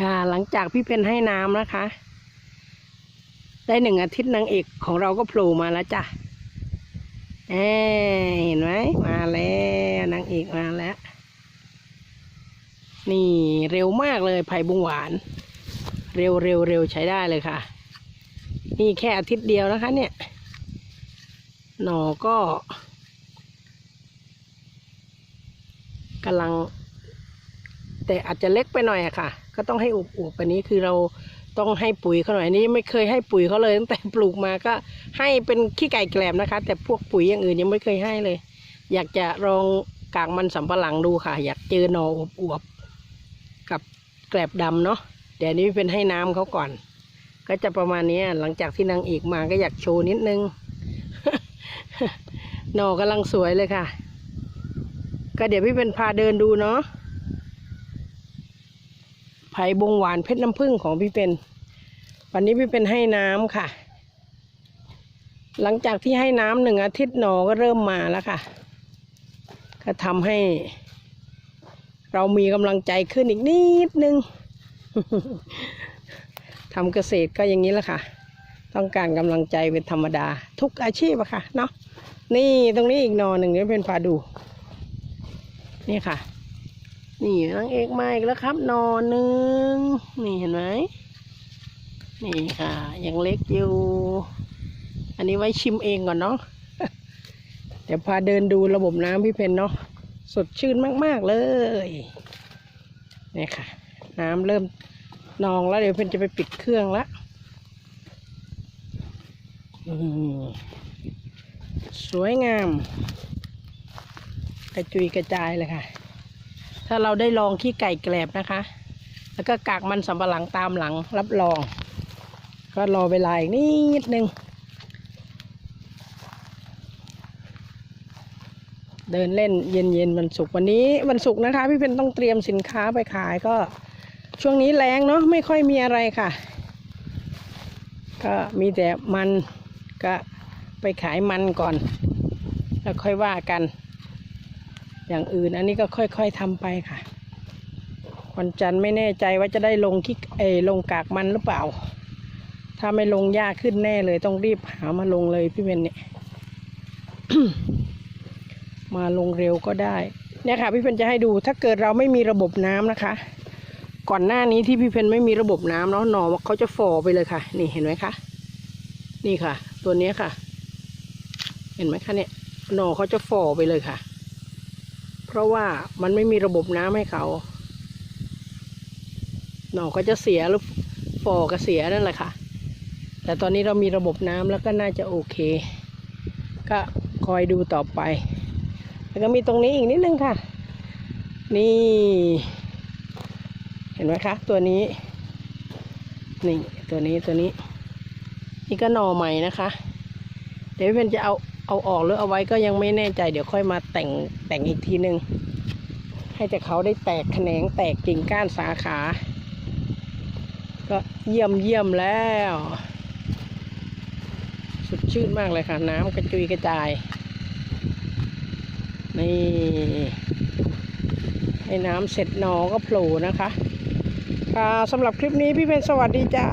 ค่ะหลังจากพี่เพนให้น้ำนะคะ ได้หนึ่งอาทิตย์นางเอกของเราก็โผล่มาแล้วจ้ะเอเห็นไหมมาแล้วนางเอกมาแล้ว นี่เร็วมากเลยไผ่บุงหวาน เร็วเร็วเร็วใช้ได้เลยค่ะ นี่แค่อาทิตย์เดียวนะคะ เนี่ย หนอก็กำลัง แต่อาจจะเล็กไปหน่อยอะค่ะ ก็ต้องให้อวบๆไปนี้คือเราต้องให้ปุ๋ยเขาหน่อยอันนี้ไม่เคยให้ปุ๋ยเขาเลยตั้งแต่ปลูกมาก็ให้เป็นขี้ไก่แกลบนะคะ แต่พวกปุ๋ยอย่างอื่นยังไม่เคยให้เลย อยากจะลองกากมันสำปะหลังดูค่ะ อยากเจอหนออบอวบกับแกลบดำเนาะเดี๋ยวนี้เป็นให้น้ำเขาก่อน ก็จะประมาณนี้หลังจากที่นางเอกมาก็อยากโชว์นิดนึงหนอกำลังสวยเลยค่ะ ก็เดี๋ยวพี่เป็นพาเดินดูเนาะ ไผ่บงหวานเพชรน้ำผึ้งของพี่เป็น วันนี้พี่เป็นให้น้ำค่ะ หลังจากที่ให้น้ำหนึ่งอาทิตย์หนอก็เริ่มมาแล้วค่ะ ก็ทำให้ เรามีกำลังใจขึ้นอีกนิดนึงทำเกษตรก็อย่างนี้แหละค่ะ ต้องการกำลังใจเป็นธรรมดา ทุกอาชีพอะค่ะเนาะนี่ตรงนี้อีกหนอหนึ่งนี่เป็นพาดู นี่ค่ะ นี่นางเอกมาอีกแล้วครับนอนหนึ่งนี่เห็นไหมนี่ค่ะยังเล็กอยู่ อันนี้ไว้ชิมเองก่อนเนาะเดี๋ยวพาเดินดูระบบน้ำพี่เพนเนาะสดชื่นมาก ๆ เลยนี่ค่ะ น้ำเริ่มนองแล้วเดี๋ยวเพนจะไปปิดเครื่องละอืมสวยงาม กระจุยกระจายเลยค่ะ ถ้าเราได้ลองขี้ไก่แกลบนะคะ แล้วก็กากมันสำปะหลังตามหลังรับรอง ก็รอเวลาอีกนิดนึง เดินเล่นเย็นเย็นๆวันศุกร์วันนี้วันศุกร์นะคะ พี่เป็นต้องเตรียมสินค้าไปขายก็ช่วงนี้แรงเนาะไม่ค่อยมีอะไรค่ะ ก็มีแต่มันก็ไปขายมันก่อน แล้วค่อยว่ากัน อย่างอื่นอันนี้ก็ค่อยๆทำไปค่ะวันจันทร์ไม่แน่ใจว่าจะได้ลงคิกเอลงกากมันหรือเปล่า ถ้าไม่ลงยากขึ้นแน่เลยต้องรีบหามาลงเลยพี่เบนเนี่ย มาลงเร็วก็ได้ เนี่ยค่ะ พี่เพนจะให้ดูถ้าเกิดเราไม่มีระบบน้ำนะคะ ก่อนหน้านี้ที่พี่เพนไม่มีระบบน้ำเนาะหนอเขาจะฝ่อไปเลยค่ะ นี่เห็นไหมคะ นี่ค่ะ ตัวเนี้ยค่ะ เห็นไหมคะเนี่ยหนอเขาจะฝ่อไปเลยค่ะ เพราะว่ามันไม่มีระบบน้ำให้เขา หน่อก็จะเสียหรือฝ่อก็เสียนั่นแหละค่ะ แต่ตอนนี้เรามีระบบน้ำแล้วก็น่าจะโอเค ก็คอยดูต่อไป แล้วก็มีตรงนี้อีกนิดนึงค่ะ นี่ เห็นไหมคะ ตัวนี้ นี่ตัวนี้ตัวนี้ นี่ก็หน่อใหม่นะคะ เดี๋ยวพี่เพนจะเอา เอาออกหรือเอาไว้ก็ยังไม่แน่ใจเดี๋ยวค่อยมาแต่งแต่งอีกทีหนึ่งให้แต่เขาได้แตกแขนงแตกกิ่งก้านสาขา ก็เยี่ยมเยี่ยมแล้ว สุดชื่นมากเลยค่ะ น้ำกระจุยกระจาย นี่ให้น้ำเสร็จหนอก็โผล่นะคะ ค่ะสำหรับคลิปนี้พี่เพชรสวัสดีจ้า